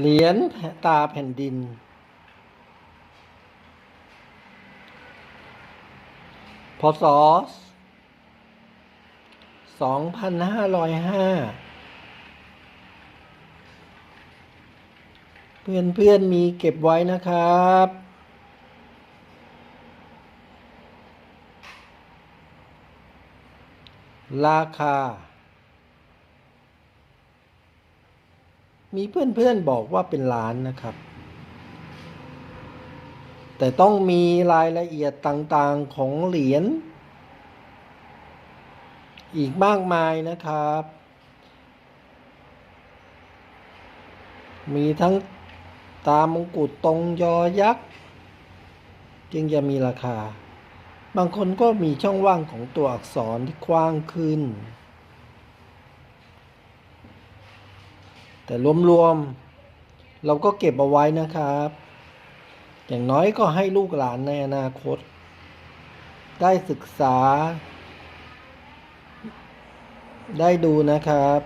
เหรียญตาแผ่นดิน พศสองพันห้าร้อยห้าเพื่อนเพื่อนมีเก็บไว้นะครับ ราคา มีเพื่อนๆบอกว่าเป็นล้านนะครับ แต่ต้องมีรายละเอียดต่างๆของเหรียญอีกมากมายนะครับ มีทั้งตามงกุฎตรงยอยักษ์ จึงจะมีราคา บางคนก็มีช่องว่างของตัวอักษรที่กว้างขึ้น แต่รวมๆเราก็เก็บเอาไว้นะครับ อย่างน้อยก็ให้ลูกหลานในอนาคต ได้ศึกษา ได้ดูนะครับ